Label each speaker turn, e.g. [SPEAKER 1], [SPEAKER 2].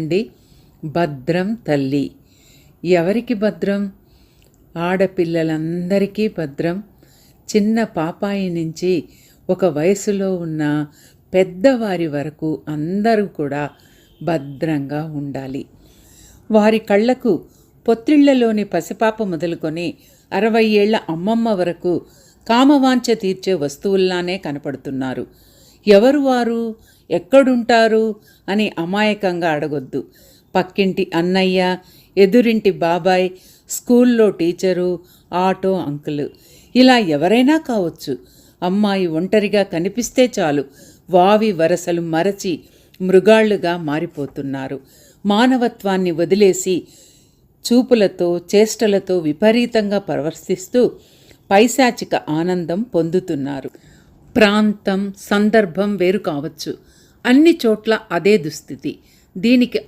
[SPEAKER 1] అండి. భద్రం తల్లి. ఎవరికి భద్రం? ఆడపిల్లలందరికీ భద్రం. చిన్న పాపాయి నుంచి ఒక వయసులో ఉన్న పెద్దవారి వరకు అందరూ కూడా భద్రంగా ఉండాలి. వారి కళ్ళకు పొత్తిళ్ళలోని పసిపాప మొదలుకొని అరవై ఏళ్ళ అమ్మమ్మ వరకు కామవాంఛ తీర్చే వస్తువుల్లానే కనపడుతున్నారు. ఎవరు వారు? ఎక్కడుంటారు అని అమాయకంగా అడగొద్దు. పక్కింటి అన్నయ్య ఎదురింటి బాబాయ్ స్కూల్లో టీచరు ఆటో అంకుల్. ఇలా ఎవరైనా కావచ్చు. అమ్మాయి ఒంటరిగా కనిపిస్తే చాలు. వావి వరసలు మరచి మృగాళ్ళుగా మారిపోతున్నారు. మానవత్వాన్ని వదిలేసి చూపులతో చేష్టలతో విపరీతంగా ప్రవర్తిస్తూ పైశాచిక ఆనందం పొందుతున్నారు. ప్రాంతం సందర్భం వేరు కావచ్చు. అన్ని చోట్ల అదే దుస్థితి. దీనికి